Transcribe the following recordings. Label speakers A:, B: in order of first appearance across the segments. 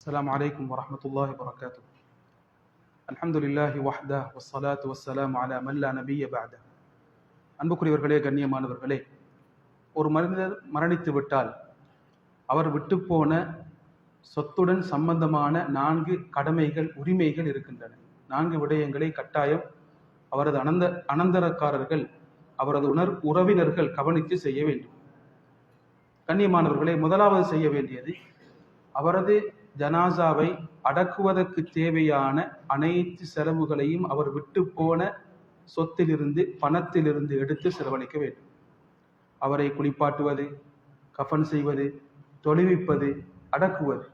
A: السلام عليكم ورحمة الله وبركاته الحمد لله وحده والصلاة والسلام على من لا نبي بعده அன்புக்குரியவர்களே கண்ணியமானவர்களே ஒரு மனிதர் மரணித்து விட்டால் அவர் விட்டுப்போன சொத்துடன் சம்பந்தமான நான்கு கடமைகள் உரிமைகள் இருக்கின்றன நான்கு விடயங்களை கட்டாயம் அவரது அனந்த அனந்தரக்காரர்கள் அவரது உணர் உறவினர்கள் கவனித்து செய்ய வேண்டும் கண்ணியமானவர்களே முதலாவது செய்ய வேண்டியது அவரது ஜனாசாவை அடக்குவதற்கு தேவையான அனைத்து செலவுகளையும் அவர் விட்டு போன சொத்திலிருந்து பணத்திலிருந்து எடுத்து செலவழிக்க வேண்டும். அவரை குளிப்பாட்டுவது கஃன் செய்வது தொழுவிப்பது அடக்குவது.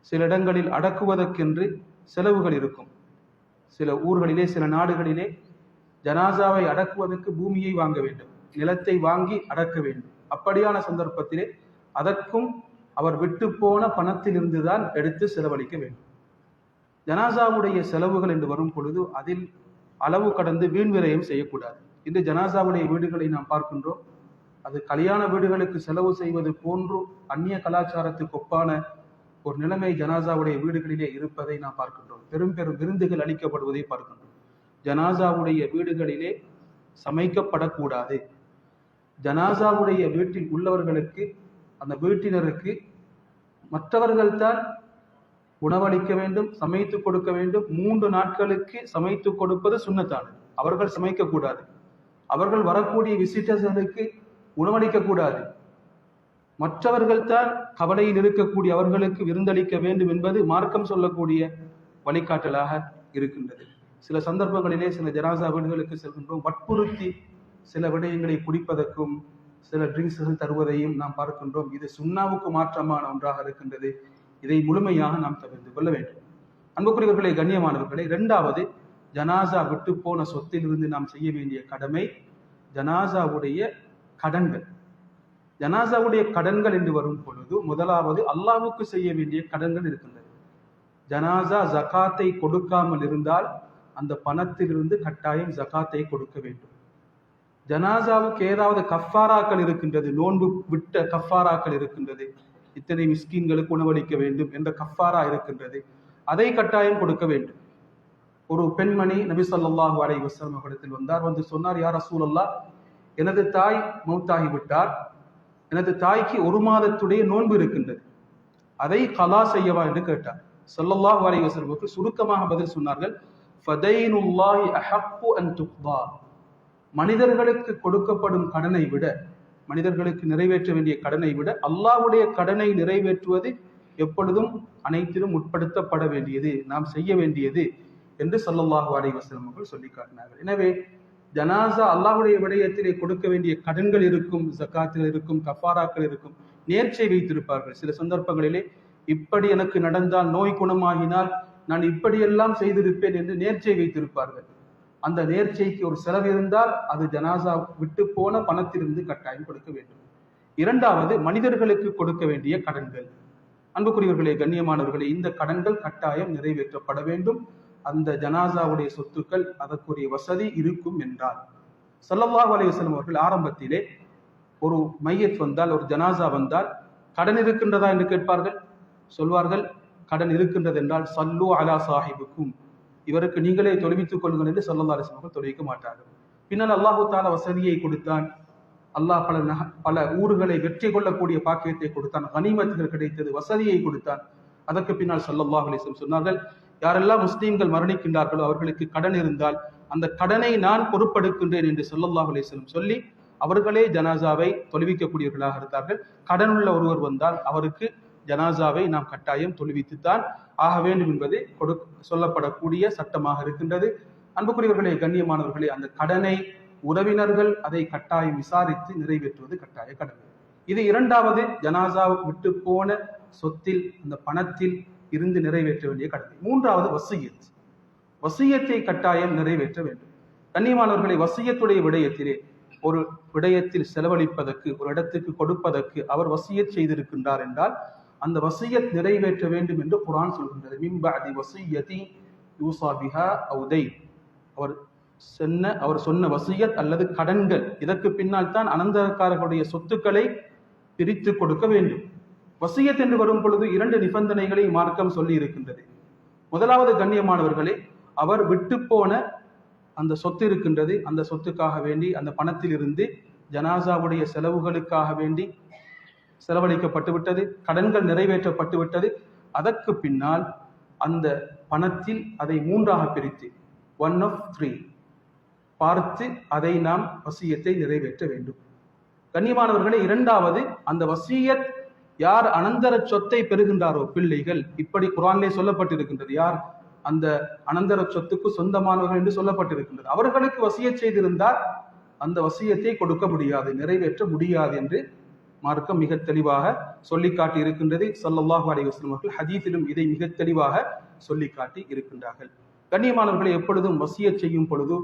A: சில இடங்களில் அடக்குவதற்கென்று செலவுகள் இருக்கும். சில ஊர்களிலே சில நாடுகளிலே ஜனாசாவை அடக்குவதற்கு பூமியை வாங்க வேண்டும். நிலத்தை வாங்கி அடக்க வேண்டும். அப்படியான சந்தர்ப்பத்திலே அதற்கும் அவர் விட்டு போன பணத்திலிருந்து தான் எடுத்து செலவழிக்க வேண்டும். ஜனாசாவுடைய செலவுகள் என்று வரும் பொழுது அதில் அளவு கடந்து வீண் விரயம் செய்யக்கூடாது. இந்த ஜனாசாவுடைய வீடுகளை நாம் பார்க்கின்றோம். அது கல்யாண வீடுகளுக்கு செலவு செய்வது போன்று அந்நிய கலாச்சாரத்துக்கு ஒப்பான ஒரு நிலைமை ஜனாசாவுடைய வீடுகளிலே இருப்பதை நாம் பார்க்கின்றோம். பெரும் பெரும் விருந்துகள் அளிக்கப்படுவதை பார்க்கின்றோம். ஜனாசாவுடைய வீடுகளிலே சமைக்கப்படக்கூடாது. ஜனாசாவுடைய வீட்டில் உள்ளவர்களுக்கு அந்த வீட்டினருக்கு மற்றவர்கள்தான் உணவளிக்க வேண்டும் சமைத்து கொடுக்க வேண்டும். மூன்று நாட்களுக்கு சமைத்து கொடுப்பது சுண்ணத்தானது அவர்கள் சமைக்க கூடாது. அவர்கள் வரக்கூடிய விசிட்டர்ஸ்களுக்கு உணவளிக்க கூடாது. மற்றவர்கள் தான் கவலையில் இருக்கக்கூடிய அவர்களுக்கு விருந்தளிக்க வேண்டும் என்பது மார்க்கம் சொல்லக்கூடிய வழிகாட்டலாக இருக்கின்றது. சில சந்தர்ப்பங்களிலே சில ஜனாசா வீடுகளுக்கு செல்கின்றோம். வற்புறுத்தி சில விடயங்களை குடிப்பதற்கும் சில ட்ரிங்க்ஸ்கள் தருவதையும் நாம் பார்க்கின்றோம். இது சுண்ணாவுக்கு மாற்றமான ஒன்றாக இருக்கின்றது. இதை முழுமையாக நாம் தவிர்த்து கொள்ள வேண்டும். அன்புக்குரியவர்களை கண்ணியமானவர்களை இரண்டாவது ஜனாசா விட்டு போன சொத்திலிருந்து நாம் செய்ய வேண்டிய கடமை ஜனாசாவுடைய கடன்கள். ஜனாசாவுடைய கடன்கள் என்று வரும் பொழுது முதலாவது அல்லாவுக்கு செய்ய வேண்டிய கடன்கள் இருக்கின்றது. ஜனாசா ஜகாத்தை கொடுக்காமல் இருந்தால் அந்த பணத்திலிருந்து கட்டாயம் ஜகாத்தை கொடுக்க வேண்டும். ஜனாசாவுக்கு ஏதாவது கஃபாராக்கள் இருக்கின்றது நோன்பு விட்ட கஃபாராக்கள் இருக்கின்றது இத்தனை மிஸ்கின்களுக்கு உணவளிக்க வேண்டும் என்ற கஃபாரா இருக்கின்றது அதை கட்டாயம் கொடுக்க வேண்டும். ஒரு பெண்மணி நபி சொல்லாஹு அலை வசலம் வந்தார் வந்து சொன்னார் யார் அசூலல்லா எனது தாய் மௌத்தாகி விட்டார். எனது தாய்க்கு ஒரு மாதத்துடைய நோன்பு இருக்கின்றது. அதை கலா செய்யவா? என்று கேட்டார். சொல்லல்லாஹு அலை வசலமுக்கு சுருக்கமாக பதில் சொன்னார்கள் ஃபதைனுல்லாஹி அஹப்பு அன் துக்பா மனிதர்களுக்கு கொடுக்கப்படும் கடனை விட மனிதர்களுக்கு நிறைவேற்ற வேண்டிய கடனை விட அல்லாவுடைய கடனை நிறைவேற்றுவது எப்பொழுதும் அனைத்திலும் உட்படுத்தப்பட வேண்டியது நாம் செய்ய வேண்டியது என்று சொல்லல்லாஹு அலை வசலம் அவர்கள் சொல்லி காட்டினார்கள். எனவே ஜனாசா அல்லாஹுடைய விடயத்திலே கொடுக்க வேண்டிய கடன்கள் இருக்கும் ஜக்காத்துகள் இருக்கும் கஃபாராக்கள் இருக்கும் நேர்ச்சை வைத்திருப்பார்கள். சில சந்தர்ப்பங்களிலே இப்படி எனக்கு நடந்தால் நோய் குணமாகினால் நான் இப்படியெல்லாம் செய்திருப்பேன் என்று நேர்ச்சை வைத்திருப்பார்கள். அந்த நேர்ச்சைக்கு ஒரு செலவு இருந்தால் அது ஜனாசா விட்டு போன பணத்திலிருந்து கட்டாயம் கொடுக்க வேண்டும். இரண்டாவது மனிதர்களுக்கு கொடுக்க வேண்டிய கடன்கள். அன்புக்குரியவர்களே கண்ணியமானவர்களே இந்த கடன்கள் கட்டாயம் நிறைவேற்றப்பட வேண்டும். அந்த ஜனாசாவுடைய சொத்துக்கள் அதற்குரிய வசதி இருக்கும் என்றால் சல்லல்லாஹ் அலைவசலம் அவர்கள் ஆரம்பத்திலே ஒரு மையத் வந்தால் ஒரு ஜனாசா வந்தால் கடன் இருக்கின்றதா என்று கேட்பார்கள். சொல்வார்கள் கடன் இருக்கின்றது என்றால் சல்லு அலா சாஹிபுக்கும் இவருக்கு நீங்களே தொழுவித்துக் கொள்ளுங்கள் என்று சொல்லல்லா அலிஸ்லாமர்கள் தொழுவிக்க மாட்டார்கள் பின்னால் அல்லாஹு தால வசதியை கொடுத்தான். அல்லாஹ் பல நக பல ஊர்களை வெற்றி கொள்ளக்கூடிய பாக்கியத்தை கொடுத்தான். கனிமத்துகள் கிடைத்தது வசதியை கொடுத்தான். அதற்கு பின்னால் சொல்லல்லாஹ் அலிஸ்லம் சொன்னார்கள் யாரெல்லாம் முஸ்லீம்கள் மரணிக்கின்றார்களோ அவர்களுக்கு கடன் இருந்தால் அந்த கடனை நான் பொறுப்படுக்கின்றேன் என்று சொல்லல்லாஹ் அலிஸ்லம் சொல்லி அவர்களே ஜனாசாவை தொழுவிக்கக்கூடியவர்களாக இருந்தார்கள். கடன் உள்ள ஒருவர் வந்தால் அவருக்கு ஜனாசாவை நாம் கட்டாயம் தொழுவித்துத்தான் ஆக வேண்டும் என்பது கொடு சொல்லப்படக்கூடிய சட்டமாக இருக்கின்றது. அன்புக்குரியவர்களே கண்ணியமானவர்களே அந்த கடனை உறவினர்கள் அதை கட்டாயம் விசாரித்து நிறைவேற்றுவது கட்டாய கடமை. இது இரண்டாவது ஜனாசா விட்டு போன சொத்தில் அந்த பணத்தில் இருந்து நிறைவேற்ற வேண்டிய கடமை. மூன்றாவது வசியத். வசியத்தை கட்டாயம் நிறைவேற்ற வேண்டும். கண்ணியமானவர்களை வசியத்துடைய விடயத்திலே ஒரு விடயத்தில் செலவழிப்பதற்கு ஒரு இடத்துக்கு கொடுப்பதற்கு அவர் வசியத் செய்திருக்கின்றார் என்றால் அந்த வசியத் நிறைவேற்ற வேண்டும் என்று குரான் சொல்கின்றது. மிம்பதி வசியதி யூசாபிஹா அவுதை அவர் சொன்ன அவர் சொன்ன வசியத் அல்லது கடன்கள் இதற்கு பின்னால் தான் அனந்தரக்காரர்களுடைய சொத்துக்களை பிரித்து கொடுக்க வேண்டும். வசியத் என்று வரும் பொழுது இரண்டு நிபந்தனைகளை மார்க்கம் சொல்லி இருக்கின்றது. முதலாவது கண்ணியமானவர்களே அவர் விட்டு போன அந்த சொத்து இருக்கின்றது. அந்த சொத்துக்காக வேண்டி அந்த பணத்தில் இருந்து ஜனாசாவுடைய செலவுகளுக்காக வேண்டி செலவழிக்கப்பட்டுவிட்டது கடன்கள் நிறைவேற்றப்பட்டுவிட்டது. அதற்கு பின்னால் அந்த பணத்தில் அதை மூன்றாக பிரித்து ஒன் ஆஃப் த்ரீ பார்த்து அதை நாம் வசியத்தை நிறைவேற்ற வேண்டும். கண்ணியமானவர்களே இரண்டாவது அந்த வசியத் யார் அனந்தர சொத்தை பெறுகின்றாரோ பிள்ளைகள் இப்படி குரானிலே சொல்லப்பட்டிருக்கின்றது. யார்? அந்த அனந்தர சொத்துக்கு சொந்தமானவர்கள் என்று சொல்லப்பட்டிருக்கின்றது. அவர்களுக்கு வசிய செய்திருந்தால் அந்த வசியத்தை கொடுக்க முடியாது நிறைவேற்ற முடியாது என்று மார்க்கம் மிக தெளிவாக சொல்லி காட்டி இருக்கின்றது சல்லல்லாஹு அலைஹி வஸல்லம் அவர்கள் ஹதீஸிலும் இதை மிக தெளிவாக சொல்லி காட்டி இருக்கின்றார்கள். கண்ணியமானவர்களை எப்பொழுதும் வசிய செய்யும் பொழுது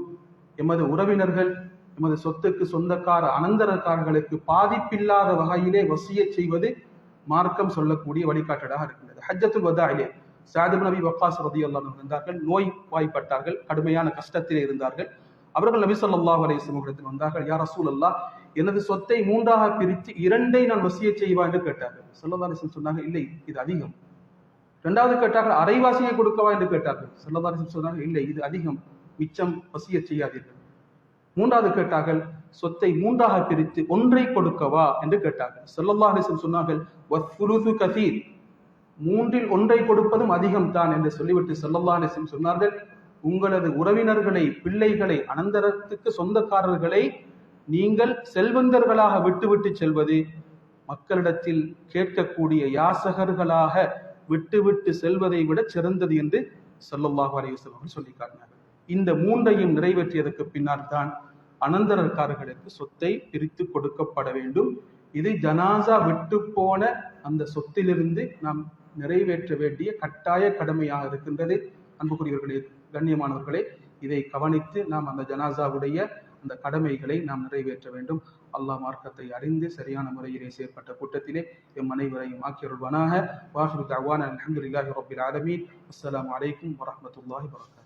A: எமது உறவினர்கள் எமது சொத்துக்கு சொந்தக்கார அனந்தரக்காரர்களுக்கு பாதிப்பில்லாத வகையிலே வசிய செய்வது மார்க்கம் சொல்லக்கூடிய வழிகாட்டலாக இருக்கின்றது. ஹஜ்ஜத்துல் வதாயிலே சாதிப் நபி வக்காஸ் ரதி இருந்தார்கள் நோய் வாய்ப்பட்டார்கள் கடுமையான கஷ்டத்திலே இருந்தார்கள். அவர்கள் நபி ஸல்லல்லாஹு வரை சமூகத்தில் இடத்தில் வந்தார்கள் யார் ரசூல் அல்லா எனது சொத்தை மூன்றாக பிரித்து இரண்டை நான் வசிய செய்வா என்று கேட்டார்கள். ஸல்லல்லாஹு சொன்னாங்க இல்லை இது அதிகம். இரண்டாவது கேட்டார்கள் அரைவாசியை கொடுக்கவா என்று கேட்டார்கள். ஸல்லல்லாஹு சொன்னாங்க இல்லை இது அதிகம். மிச்சம் வசிய செய்யாதீர்கள். மூன்றாவது கேட்டார்கள் சொத்தை மூன்றாக பிரித்து ஒன்றை கொடுக்கவா என்று கேட்டார்கள். ஸல்லல்லாஹு சொன்னார்கள் கதீர் மூன்றில் ஒன்றை கொடுப்பதும் அதிகம் தான் என்று சொல்லிவிட்டு ஸல்லல்லாஹு சொன்னார்கள் உங்களது உறவினர்களை பிள்ளைகளை அனந்தரத்துக்கு சொந்தக்காரர்களை நீங்கள் செல்வந்தர்களாக விட்டுவிட்டு செல்வது மக்களிடத்தில் கேட்கக்கூடிய யாசகர்களாக விட்டுவிட்டு செல்வதை விட சிறந்தது என்று ஸல்லல்லாஹு அலைஹி அவர்கள் சொல்லி காட்டினார்கள். இந்த மூன்றையும் நிறைவேற்றியதற்கு பின்னால் தான் அனந்தரக்காரர்களுக்கு சொத்தை பிரித்து கொடுக்கப்பட வேண்டும். இது ஜனாசா விட்டு போன அந்த சொத்திலிருந்து நாம் நிறைவேற்ற வேண்டிய கட்டாய கடமையாக இருக்கின்றது. அன்புக்குரியவர்களே கண்ணியமானவர்களே இதை கவனித்து நாம் அந்த ஜனாசாவுடைய அந்த கடமைகளை நாம் நிறைவேற்ற வேண்டும். அல்லாஹ் மார்க்கத்தை அறிந்து சரியான முறையிலே செயற்பட்ட கூட்டத்திலே எம் அனைவரையும் ஆக்கியருள்வானாக. வாஹிரு தவான் அலமதுல்லாஹி ரபில் ஆலமீன். அஸ்லாம் அலைக்கும் வரமத்துல்லாஹி வரகாத்